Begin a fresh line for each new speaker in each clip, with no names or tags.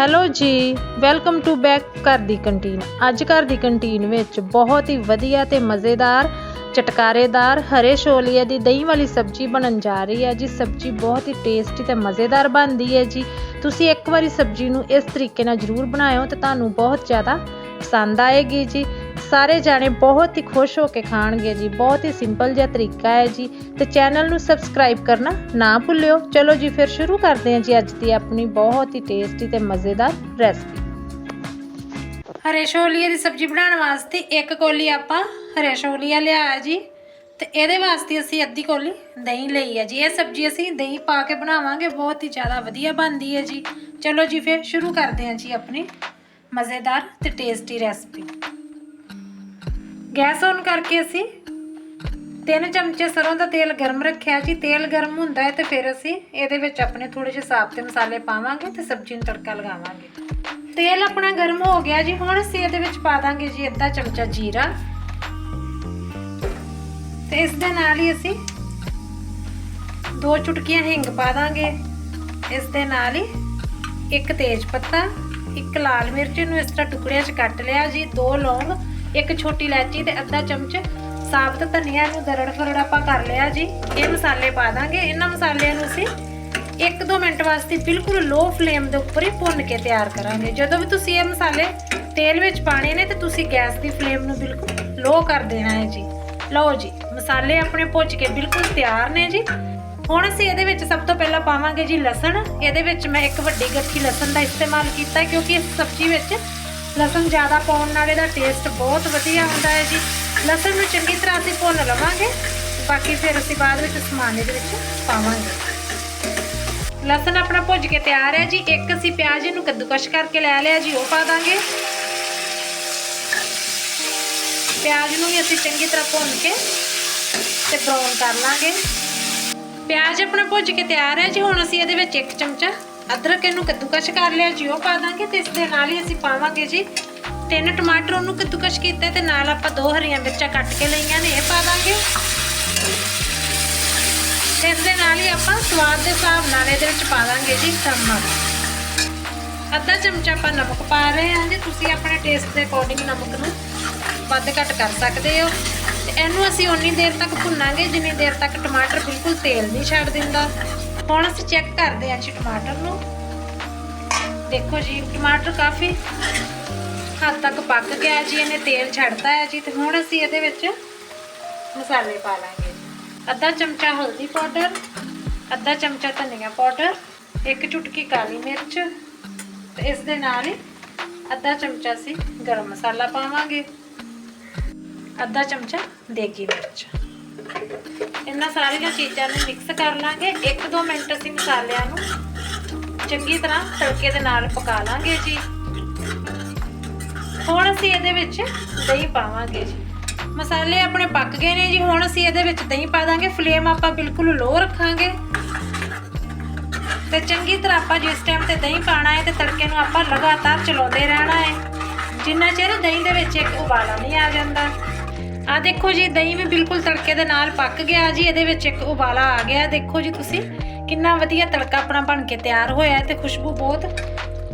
Hello ਜੀ welcome to back ਘਰ ਦੀ canteen ਅੱਜ ਘਰ ਦੀ ਕੰਟੀਨ ਵਿੱਚ ਬਹੁਤ ਹੀ ਵਧੀਆ ਤੇ ਮਜ਼ੇਦਾਰ, ਚਟਕਾਰੇਦਾਰ, ਹਰੇ ਛੋਲੀਏ ਦੀ ਦਹੀਂ ਵਾਲੀ ਸਬਜ਼ੀ ਬਣਨ ਜਾ ਰਹੀ ਹੈ ਜੀ। ਸਬਜ਼ੀ ਬਹੁਤ ਹੀ ਟੇਸਟੀ ਤੇ ਮਜ਼ੇਦਾਰ ਬਣਦੀ ਹੈ ਜੀ। ਤੁਸੀਂ ਇੱਕ ਵਾਰੀ ਸਬਜ਼ੀ ਨੂੰ ਇਸ ਤਰੀਕੇ ਨਾਲ ਜ਼ਰੂਰ ਬਣਾਇਓ ਤੇ ਤੁਹਾਨੂੰ ਬਹੁਤ ਜ਼ਿਆਦਾ ਪਸੰਦ ਆਏਗੀ ਜੀ। ਸਾਰੇ ਜਾਣੇ ਬਹੁਤ ਹੀ ਖੁਸ਼ ਹੋ ਕੇ ਖਾਣਗੇ ਜੀ। ਬਹੁਤ ਹੀ ਸਿੰਪਲ ਜਿਹਾ ਤਰੀਕਾ ਹੈ ਜੀ। ਤੇ ਚੈਨਲ ਨੂੰ ਸਬਸਕ੍ਰਾਈਬ ਕਰਨਾ ਨਾ ਭੁੱਲਿਓ। ਚਲੋ ਜੀ, ਫਿਰ ਸ਼ੁਰੂ ਕਰਦੇ ਹਾਂ ਜੀ ਅੱਜ ਦੀ ਆਪਣੀ ਬਹੁਤ ਹੀ ਟੇਸਟੀ ਤੇ ਮਜ਼ੇਦਾਰ ਰੈਸਪੀ ਹਰੇ ਛੋਲੀਏ ਦੀ ਸਬਜ਼ੀ ਬਣਾਉਣ ਵਾਸਤੇ ਇੱਕ ਕੋਲੀ ਆਪਾਂ ਹਰੇ ਛੋਲੀਆ ਲਿਆ ਜੀ। ਤੇ ਇਹਦੇ ਵਾਸਤੇ ਅਸੀਂ ਅੱਧੀ ਕੋਲੀ ਦਹੀਂ ਲਈ ਹੈ ਜੀ। ਇਹ ਸਬਜ਼ੀ ਅਸੀਂ ਦਹੀਂ ਪਾ ਕੇ ਬਣਾਵਾਂਗੇ। ਬਹੁਤ ਹੀ ਜ਼ਿਆਦਾ ਵਧੀਆ ਬਣਦੀ ਹੈ ਜੀ। ਚਲੋ ਜੀ, ਫਿਰ ਸ਼ੁਰੂ ਕਰਦੇ ਹਾਂ ਜੀ ਆਪਣੀ ਮਜ਼ੇਦਾਰ ਤੇ ਟੇਸਟੀ ਰੈਸਪੀ ਗੈਸ ਔਨ ਕਰਕੇ ਅਸੀਂ ਤਿੰਨ ਚਮਚੇ ਸਰੋਂ ਦਾ ਤੇਲ ਗਰਮ ਰੱਖਿਆ ਜੀ। ਤੇਲ ਗਰਮ ਹੁੰਦਾ ਹੈ ਤੇ ਫਿਰ ਅਸੀਂ ਇਹਦੇ ਵਿੱਚ ਆਪਣੇ ਥੋੜੇ ਜਿਹੇ ਸਾਬਤੇ ਮਸਾਲੇ ਪਾਵਾਂਗੇ ਤੇ ਸਬਜ਼ੀ ਨੂੰ ਤੜਕਾ ਲਗਾਵਾਂਗੇ। ਤੇਲ ਆਪਣਾ ਗਰਮ ਹੋ ਗਿਆ ਜੀ। ਹੁਣ ਅਸੀਂ ਇਹਦੇ ਵਿੱਚ ਪਾ ਦਾਂਗੇ ਜੀ ਅੱਧਾ ਚਮਚਾ ਜੀਰਾ। ਤੇ ਇਸ ਦੇ ਨਾਲ ਹੀ ਅਸੀਂ ਦੋ ਚੁਟਕੀਆਂ ਹਿੰਗ ਪਾ ਦਾਂਗੇ। ਇਸ ਦੇ ਨਾਲ ਹੀ ਇੱਕ ਤੇਜ ਪੱਤਾ, ਇੱਕ ਲਾਲ ਮਿਰਚ ਨੂੰ ਇਸ ਤਰ੍ਹਾਂ ਟੁਕੜਿਆਂ 'ਚ ਕੱਟ ਲਿਆ ਜੀ। ਦੋ ਲੌਂਗ ਇੱਕ ਛੋਟੀ ਇਲਾਚੀ ਤੇ ਅੱਧਾ ਚਮਚ ਸਾਬਤ ਧਨੀਆ ਨੂੰ ਦਰੜ ਫਰੜ ਆਪਾਂ ਕਰ ਲਿਆ ਜੀ। ਇਹ ਮਸਾਲੇ ਪਾ ਦਾਂਗੇ। ਇਹਨਾਂ ਮਸਾਲਿਆਂ ਨੂੰ ਅਸੀਂ 1-2 ਮਿੰਟ ਵਾਸਤੇ ਬਿਲਕੁਲ ਲੋ ਫਲੇਮ ਦੇ ਉੱਪਰ ਹੀ ਭੁੰਨ ਕੇ ਤਿਆਰ ਕਰਾਂਗੇ। ਜਦੋਂ ਵੀ ਤੁਸੀਂ ਇਹ ਮਸਾਲੇ ਤੇਲ ਵਿੱਚ ਪਾਣੇ ਨੇ ਤੇ ਤੁਸੀਂ ਗੈਸ ਦੀ ਫਲੇਮ ਨੂੰ ਬਿਲਕੁਲ ਲੋ ਕਰ ਦੇਣਾ ਹੈ ਜੀ। ਲਓ ਜੀ, ਮਸਾਲੇ ਆਪਣੇ ਭੁੱਜ ਕੇ ਬਿਲਕੁਲ ਤਿਆਰ ਨੇ ਜੀ। ਹੁਣ ਅਸੀਂ ਇਹਦੇ ਵਿੱਚ ਸਭ ਤੋਂ ਪਹਿਲਾਂ ਪਾਵਾਂਗੇ ਜੀ ਲਸਣ। ਇਹਦੇ ਵਿੱਚ ਮੈਂ ਇੱਕ ਵੱਡੀ ਗੱਠੀ ਲਸਣ ਦਾ ਇਸਤੇਮਾਲ ਕੀਤਾ ਕਿਉਂਕਿ ਇਸ ਸਬਜ਼ੀ ਵਿੱਚ ਲਸਣ ਜ਼ਿਆਦਾ ਪਾਉਣ ਨਾਲ ਇਹਦਾ ਟੇਸਟ ਬਹੁਤ ਵਧੀਆ ਹੁੰਦਾ ਹੈ ਜੀ। ਲਸਣ ਨੂੰ ਚੰਗੀ ਤਰ੍ਹਾਂ ਅਸੀਂ ਭੁੰਨ ਲਵਾਂਗੇ। ਬਾਕੀ ਫਿਰ ਅਸੀਂ ਬਾਅਦ ਵਿੱਚ ਸਮਾਨ ਇਹਦੇ ਵਿੱਚ ਪਾਵਾਂਗੇ। ਲਸਣ ਆਪਣਾ ਭੁੱਜ ਕੇ ਤਿਆਰ ਹੈ ਜੀ। ਇੱਕ ਅਸੀਂ ਪਿਆਜ਼ ਇਹਨੂੰ ਕੱਦੂਕਸ਼ ਕਰਕੇ ਲੈ ਲਿਆ ਜੀ, ਉਹ ਪਾ ਦਾਂਗੇ। ਪਿਆਜ਼ ਨੂੰ ਵੀ ਅਸੀਂ ਚੰਗੀ ਤਰ੍ਹਾਂ ਭੁੰਨ ਕੇ ਤੇ ਬਰਾਊਨ ਕਰ ਲਾਂਗੇ। ਪਿਆਜ਼ ਆਪਣਾ ਭੁੱਜ ਕੇ ਤਿਆਰ ਹੈ ਜੀ। ਹੁਣ ਅਸੀਂ ਇਹਦੇ ਵਿੱਚ ਇੱਕ ਚਮਚਾ ਅਦਰਕ ਇਹਨੂੰ ਕੱਦੂਕਸ਼ ਕਰ ਲਿਆ ਜੀ ਉਹ ਪਾ ਦਾਂਗੇ ਤੇ ਇਸ ਦੇ ਨਾਲ ਹੀ ਅਸੀਂ ਪਾਵਾਂਗੇ ਜੀ ਤਿੰਨ ਟਮਾਟਰ ਉਹਨੂੰ ਕੱਦੂਕਸ਼ ਕੀਤੇ ਤੇ ਨਾਲ ਆਪਾਂ ਦੋ ਹਰੀਆਂ ਮਿਰਚਾਂ ਕੱਟ ਕੇ ਲਈਆਂ ਨੇ, ਇਹ ਪਾ ਦਾਂਗੇ। ਤੇ ਇਸ ਦੇ ਨਾਲ ਹੀ ਆਪਾਂ ਸਵਾਦ ਦੇ ਹਿਸਾਬ ਨਾਲ ਇਹਦੇ ਵਿੱਚ ਪਾ ਦਾਂਗੇ ਜੀ ਨਮਕ ਅੱਧਾ ਚਮਚਾ ਆਪਾਂ ਨਮਕ ਪਾ ਰਹੇ ਹਾਂ ਜੀ, ਤੁਸੀਂ ਆਪਣੇ ਟੇਸਟ ਦੇ ਅਕੋਰਡਿੰਗ ਨਮਕ ਨੂੰ ਵੱਧ ਘੱਟ ਕਰ ਸਕਦੇ ਹੋ। ਤੇ ਇਹਨੂੰ ਅਸੀਂ ਉਨੀ ਦੇਰ ਤੱਕ ਭੁੰਨਾਂਗੇ, ਜਿੰਨੀ ਦੇਰ ਤੱਕ ਟਮਾਟਰ ਬਿਲਕੁਲ ਤੇਲ ਨਹੀਂ ਛੱਡ ਦਿੰਦਾ। ਹੁਣ ਅਸੀਂ ਚੈੱਕ ਕਰਦੇ ਹਾਂ ਜੀ ਟਮਾਟਰ ਨੂੰ। ਦੇਖੋ ਜੀ, ਟਮਾਟਰ ਕਾਫੀ ਹੱਦ ਤੱਕ ਪੱਕ ਗਿਆ ਜੀ, ਇਹਨੇ ਤੇਲ ਛੱਡਤਾ ਹੈ ਜੀ, ਤੇ ਹੁਣ ਅਸੀਂ ਇਹਦੇ ਵਿੱਚ ਮਸਾਲੇ ਪਾ ਲਾਂਗੇ। ਅੱਧਾ ਚਮਚਾ ਹਲਦੀ ਪਾਊਡਰ, ਅੱਧਾ ਚਮਚਾ ਧਨੀਆ ਪਾਊਡਰ, ਇੱਕ ਚੁਟਕੀ ਕਾਲੀ ਮਿਰਚ, ਤੇ ਇਸ ਦੇ ਨਾਲ ਹੀ ਅੱਧਾ ਚਮਚਾ ਅਸੀਂ ਗਰਮ ਮਸਾਲਾ ਪਾਵਾਂਗੇ। ਅੱਧਾ ਚਮਚਾ ਦੇਗੀ ਮਿਰਚ। ਇਹਨਾਂ ਸਾਰੀਆਂ ਚੀਜ਼ਾਂ ਨੂੰ ਮਿਕਸ ਕਰ ਲਾਂਗੇ। 1-2 ਮਿੰਟ ਅਸੀਂ ਮਸਾਲਿਆਂ ਨੂੰ ਚੰਗੀ ਤਰ੍ਹਾਂ ਤੜਕੇ ਦੇ ਨਾਲ ਪਕਾ ਲਾਂਗੇ ਜੀ। ਹੁਣ ਅਸੀਂ ਇਹਦੇ ਵਿੱਚ ਦਹੀਂ ਪਾਵਾਂਗੇ ਜੀ। ਮਸਾਲੇ ਆਪਣੇ ਪੱਕ ਗਏ ਨੇ ਜੀ। ਹੁਣ ਅਸੀਂ ਇਹਦੇ ਵਿੱਚ ਦਹੀਂ ਪਾ ਦਾਂਗੇ। ਫਲੇਮ ਆਪਾਂ ਬਿਲਕੁਲ ਲੋ ਰੱਖਾਂਗੇ। ਤੇ ਚੰਗੀ ਤਰ੍ਹਾਂ ਆਪਾਂ ਜਿਸ ਟਾਈਮ ਤੇ ਦਹੀਂ ਪਾਣਾ ਹੈ ਤੇ ਤੜਕੇ ਨੂੰ ਆਪਾਂ ਲਗਾਤਾਰ ਚਲਾਉਂਦੇ ਰਹਿਣਾ ਹੈ। ਜਿੰਨਾ ਚਿਰ ਦਹੀਂ ਦੇ ਵਿੱਚ ਇੱਕ ਉਬਾਲਾ ਨਹੀਂ ਆ ਜਾਂਦਾ। ਆ ਦੇਖੋ ਜੀ, ਦਹੀਂ ਵੀ ਬਿਲਕੁਲ ਤੜਕੇ ਦੇ ਨਾਲ ਪੱਕ ਗਿਆ ਜੀ, ਇਹਦੇ ਵਿੱਚ ਇੱਕ ਉਬਾਲਾ ਆ ਗਿਆ। ਦੇਖੋ ਜੀ ਤੁਸੀਂ, ਕਿੰਨਾ ਵਧੀਆ ਤੜਕਾ ਆਪਣਾ ਬਣ ਕੇ ਤਿਆਰ ਹੋਇਆ ਹੈ ਤੇ ਖੁਸ਼ਬੂ ਬਹੁਤ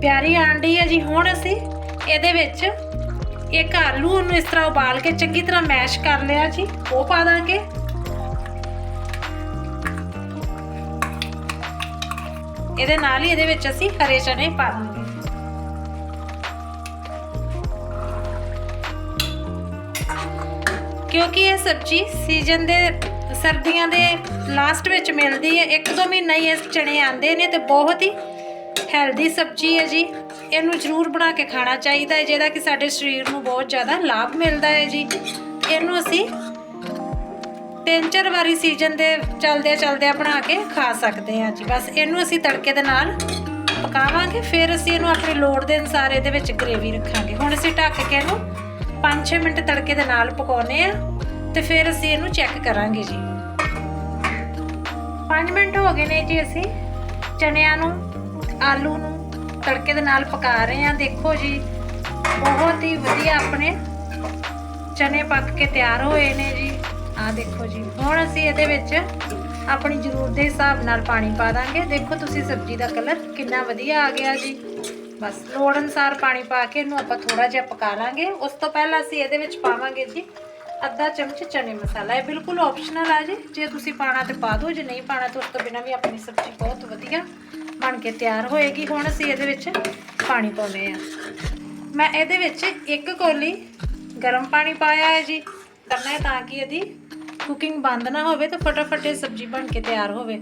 ਪਿਆਰੀ ਆਂਡੀ ਹੈ ਜੀ। ਹੁਣ ਅਸੀਂ ਇਹਦੇ ਵਿੱਚ ਇੱਕ ਆਲੂ ਨੂੰ ਇਸ ਤਰ੍ਹਾਂ ਉਬਾਲ ਕੇ ਚੰਗੀ ਤਰ੍ਹਾਂ ਮੈਸ਼ ਕਰ ਲਿਆ ਜੀ, ਉਹ ਪਾ ਦਾਂਗੇ। ਇਹਦੇ ਨਾਲ ਹੀ ਇਹਦੇ ਵਿੱਚ ਅਸੀਂ ਹਰੇ ਚਨੇ ਪਾ ਦਾਂਗੇ ਕਿਉਂਕਿ ਇਹ ਸਬਜ਼ੀ ਸੀਜ਼ਨ ਦੇ ਸਰਦੀਆਂ ਦੇ ਲਾਸਟ ਵਿੱਚ ਮਿਲਦੀ ਹੈ। ਇੱਕ ਦੋ ਮਹੀਨਾ ਹੀ ਇਸ ਚਣੇ ਆਂਦੇ ਨੇ ਤੇ ਬਹੁਤ ਹੀ ਹੈਲਦੀ ਸਬਜ਼ੀ ਹੈ ਜੀ। ਇਹਨੂੰ ਜ਼ਰੂਰ ਬਣਾ ਕੇ ਖਾਣਾ ਚਾਹੀਦਾ ਹੈ ਜਿਹਦਾ ਕਿ ਸਾਡੇ ਸਰੀਰ ਨੂੰ ਬਹੁਤ ਜ਼ਿਆਦਾ ਲਾਭ ਮਿਲਦਾ ਹੈ ਜੀ। ਇਹਨੂੰ ਅਸੀਂ ਤਿੰਨ ਚਾਰ ਵਾਰੀ ਸੀਜ਼ਨ ਦੇ ਚਲਦੇ ਚਲਦੇ ਬਣਾ ਕੇ ਖਾ ਸਕਦੇ ਹਾਂ ਜੀ। ਬਸ ਇਹਨੂੰ ਅਸੀਂ ਤੜਕੇ ਦੇ ਨਾਲ ਪਕਾਵਾਂਗੇ, ਫਿਰ ਅਸੀਂ ਇਹਨੂੰ ਆਪਣੀ ਲੋੜ ਦੇ ਅਨੁਸਾਰ ਇਹਦੇ ਵਿੱਚ ਗ੍ਰੇਵੀ ਰੱਖਾਂਗੇ। ਹੁਣ ਅਸੀਂ ਢੱਕ ਕੇ ਇਹਨੂੰ 5-6 ਮਿੰਟ ਤੜਕੇ ਦੇ ਨਾਲ ਪਕਾਉਨੇ ਆ ਤੇ ਫਿਰ ਅਸੀਂ ਇਹਨੂੰ ਚੈੱਕ ਕਰਾਂਗੇ ਜੀ। 5 ਮਿੰਟ ਹੋ ਗਏ ਨੇ ਜੀ ਅਸੀਂ ਚਨਿਆਂ ਨੂੰ, ਆਲੂ ਨੂੰ ਤੜਕੇ ਦੇ ਨਾਲ ਪਕਾ ਰਹੇ ਹਾਂ। ਦੇਖੋ ਜੀ, ਬਹੁਤ ਹੀ ਵਧੀਆ ਆਪਣੇ ਚਨੇ ਪੱਕ ਕੇ ਤਿਆਰ ਹੋਏ ਨੇ ਜੀ। ਆਹ ਦੇਖੋ ਜੀ, ਹੁਣ ਅਸੀਂ ਇਹਦੇ ਵਿੱਚ ਆਪਣੀ ਜ਼ਰੂਰਤ ਦੇ ਹਿਸਾਬ ਨਾਲ ਪਾਣੀ ਪਾ ਦਾਂਗੇ। ਦੇਖੋ ਤੁਸੀਂ ਸਬਜ਼ੀ ਦਾ ਕਲਰ ਕਿੰਨਾ ਵਧੀਆ ਆ ਗਿਆ ਜੀ। ਬਸ ਲੋੜ ਅਨਸਾਰ ਪਾਣੀ ਪਾ ਕੇ ਇਹਨੂੰ ਆਪਾਂ ਥੋੜਾ ਜਿਹਾ ਪਕਾ ਲਾਂਗੇ। ਉਸ ਤੋਂ ਪਹਿਲਾਂ ਅਸੀਂ ਇਹਦੇ ਵਿੱਚ ਪਾਵਾਂਗੇ ਜੀ ਅੱਧਾ ਚਮਚ ਚਨੇ ਮਸਾਲਾ। ਇਹ ਬਿਲਕੁਲ ਆਪਸ਼ਨਲ ਆ ਜੀ। ਜੇ ਤੁਸੀਂ ਪਾਣਾ ਤੇ ਪਾ ਦਿਓ, ਜੇ ਨਹੀਂ ਪਾਣਾ ਤਾਂ ਉਸ ਤੋਂ ਬਿਨਾਂ ਵੀ ਆਪਣੀ ਸਬਜ਼ੀ ਬਹੁਤ ਵਧੀਆ ਬਣ ਕੇ ਤਿਆਰ ਹੋਏਗੀ। ਹੁਣ ਅਸੀਂ ਇਹਦੇ ਵਿੱਚ ਪਾਣੀ ਪਾਉਨੇ ਆ ਮੈਂ ਇਹਦੇ ਵਿੱਚ ਇੱਕ ਕੋਲੀ ਗਰਮ ਪਾਣੀ ਪਾਇਆ ਹੈ ਜੀ। ਕਰਨਾ ਹੈ ਤਾਂ ਕਿ ਇਹਦੀ ਕੁਕਿੰਗ ਬੰਦ ਨਾ ਹੋਵੇ ਤੇ ਫਟਾਫਟ ਇਹ ਸਬਜ਼ੀ ਬਣ ਕੇ ਤਿਆਰ ਹੋਵੇ।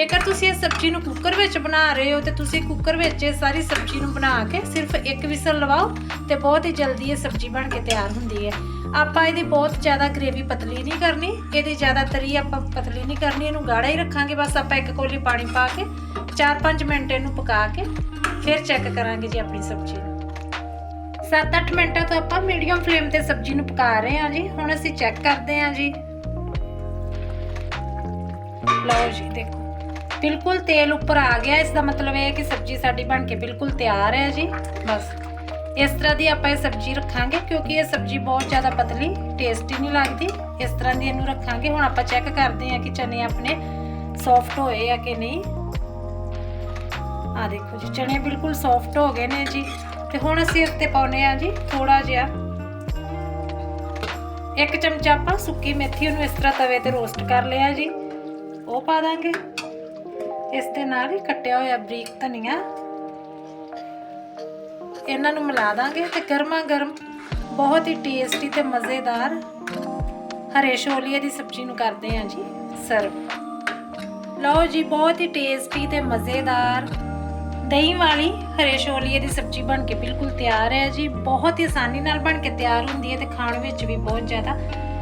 ਜੇਕਰ ਤੁਸੀਂ ਇਹ ਸਬਜ਼ੀ ਨੂੰ ਕੁੱਕਰ ਵਿੱਚ ਬਣਾ ਰਹੇ ਹੋ ਤੇ ਤੁਸੀਂ ਕੁੱਕਰ ਵਿੱਚ ਇਹ ਸਾਰੀ ਸਬਜ਼ੀ ਨੂੰ ਬਣਾ ਕੇ ਸਿਰਫ ਇੱਕ ਵਿਸਲ ਲਵਾਓ ਤੇ ਬਹੁਤ ਹੀ ਜਲਦੀ ਇਹ ਸਬਜ਼ੀ ਬਣ ਕੇ ਤਿਆਰ ਹੁੰਦੀ ਹੈ। ਆਪਾਂ ਇਹਦੀ ਬਹੁਤ ਜ਼ਿਆਦਾ ਗ੍ਰੇਵੀ ਪਤਲੀ ਨਹੀਂ ਕਰਨੀ, ਇਹਦੀ ਜ਼ਿਆਦਾ ਤਰੀ ਆਪਾਂ ਪਤਲੀ ਨਹੀਂ ਕਰਨੀ, ਇਹਨੂੰ ਗਾੜਾ ਹੀ ਰੱਖਾਂਗੇ, ਬਸ ਆਪਾਂ ਇੱਕ ਕੋਲੀ ਪਾਣੀ ਪਾ ਕੇ 4-5 ਮਿੰਟ ਇਹਨੂੰ ਪਕਾ ਕੇ ਫਿਰ ਚੈੱਕ ਕਰਾਂਗੇ ਜੀ ਆਪਣੀ ਸਬਜ਼ੀ ਨੂੰ। 7-8 ਮਿੰਟਾਂ ਤੋਂ ਆਪਾਂ ਮੀਡੀਅਮ ਫਲੇਮ ਤੇ ਸਬਜ਼ੀ ਨੂੰ ਪਕਾ ਰਹੇ ਹਾਂ ਜੀ। ਹੁਣ ਅਸੀਂ ਚੈੱਕ ਕਰਦੇ ਹਾਂ ਜੀ। ਲਓ ਜੀ, ਦੇਖੋ। ਬਿਲਕੁਲ ਤੇਲ ਉੱਪਰ ਆ ਗਿਆ। ਇਸ ਦਾ ਮਤਲਬ ਇਹ ਹੈ ਕਿ ਸਬਜ਼ੀ ਸਾਡੀ ਬਣ ਕੇ ਬਿਲਕੁਲ ਤਿਆਰ ਹੈ ਜੀ। ਬਸ। ਇਸ ਤਰ੍ਹਾਂ ਦੀ ਆਪਾਂ ਇਹ ਸਬਜ਼ੀ ਰੱਖਾਂਗੇ ਕਿਉਂਕਿ ਇਹ ਸਬਜ਼ੀ ਬਹੁਤ ਜ਼ਿਆਦਾ ਪਤਲੀ ਟੇਸਟੀ ਨਹੀਂ ਲੱਗਦੀ। ਇਸ ਤਰ੍ਹਾਂ ਦੀ ਇਹਨੂੰ ਰੱਖਾਂਗੇ। ਹੁਣ ਆਪਾਂ ਚੈੱਕ ਕਰਦੇ ਹਾਂ ਕਿ ਚਨੇ ਆਪਣੇ ਸੌਫਟ ਹੋਏ ਆ ਕਿ ਨਹੀਂ। ਆ ਦੇਖੋ ਜੀ, ਚਨੇ ਬਿਲਕੁਲ ਸੌਫਟ ਹੋ ਗਏ ਨੇ ਜੀ। ਤੇ ਹੁਣ ਅਸੀਂ ਉੱਤੇ ਪਾਉਨੇ ਆ ਜੀ ਥੋੜਾ ਜਿਹਾ। ਇੱਕ ਚਮਚਾ ਆਪਾਂ ਸੁੱਕੀ ਮੇਥੀ, ਉਹਨੂੰ ਇਸ ਤਰ੍ਹਾਂ ਤਵੇ ਤੇ ਰੋਸਟ ਕਰ ਲਿਆ ਜੀ। ਉਹ ਪਾ ਦਾਂਗੇ। ਇਸ ਦੇ ਨਾਲ ਹੀ ਕੱਟਿਆ ਹੋਇਆ ਬਰੀਕ ਧਨੀਆ। ਇਹਨਾਂ ਨੂੰ ਮਿਲਾ ਦਾਂਗੇ ਤੇ ਗਰਮਾ ਗਰਮ ਬਹੁਤ ਹੀ ਟੇਸਟੀ ਤੇ ਮਜ਼ੇਦਾਰ ਹਰੇ ਛੋਲੀਏ ਦੀ ਸਬਜ਼ੀ ਨੂੰ ਕਰਦੇ ਹਾਂ ਜੀ ਸਰਵ ਲਓ ਜੀ, ਬਹੁਤ ਹੀ ਟੇਸਟੀ ਤੇ ਮਜ਼ੇਦਾਰ ਦਹੀਂ ਵਾਲੀ ਹਰੇ ਛੋਲੀਏ ਦੀ ਸਬਜ਼ੀ ਬਣ ਕੇ ਬਿਲਕੁਲ ਤਿਆਰ ਹੈ ਜੀ। ਬਹੁਤ ਹੀ ਆਸਾਨੀ ਨਾਲ ਬਣ ਕੇ ਤਿਆਰ ਹੁੰਦੀ ਹੈ ਤੇ ਖਾਣ ਵਿੱਚ ਵੀ ਬਹੁਤ ਜ਼ਿਆਦਾ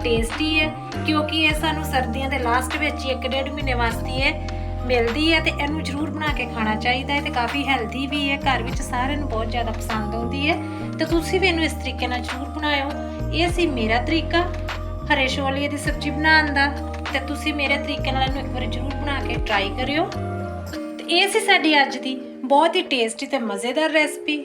ਟੇਸਟੀ ਹੈ, ਕਿਉਂਕਿ ਇਹ ਸਾਨੂੰ ਸਰਦੀਆਂ ਦੇ ਲਾਸਟ ਵਿੱਚ ਹੀ ਇੱਕ ਡੇਢ ਮਹੀਨੇ ਵਾਸਤੇ ਹੈ ਮਿਲਦੀ ਹੈ ਤੇ ਇਹਨੂੰ ਜ਼ਰੂਰ ਬਣਾ ਕੇ ਖਾਣਾ ਚਾਹੀਦਾ ਹੈ ਤੇ ਕਾਫੀ ਹੈਲਦੀ ਵੀ ਹੈ, ਘਰ ਵਿੱਚ ਸਾਰਿਆਂ ਨੂੰ ਬਹੁਤ ਜ਼ਿਆਦਾ ਪਸੰਦ ਆਉਂਦੀ ਹੈ। ਤੇ ਤੁਸੀਂ ਵੀ ਇਹਨੂੰ ਇਸ ਤਰੀਕੇ ਨਾਲ ਜ਼ਰੂਰ ਬਣਾਇਓ। ਇਹ ਸੀ ਮੇਰਾ ਤਰੀਕਾ, ਹਰੇ ਛੋਲੀਏ ਦੀ ਸਬਜ਼ੀ ਬਣਾਉਣ ਦਾ। ਤੇ ਤੁਸੀਂ ਮੇਰੇ ਤਰੀਕੇ ਨਾਲ ਇਹਨੂੰ ਇੱਕ ਵਾਰੀ ਜ਼ਰੂਰ ਬਣਾ ਕੇ ਟਰਾਈ ਕਰਿਓ। ਤੇ ਇਹ ਸੀ ਸਾਡੀ ਅੱਜ ਦੀ ਬਹੁਤ ਹੀ ਟੇਸਟੀ ਤੇ ਮਜ਼ੇਦਾਰ ਰੈਸਪੀ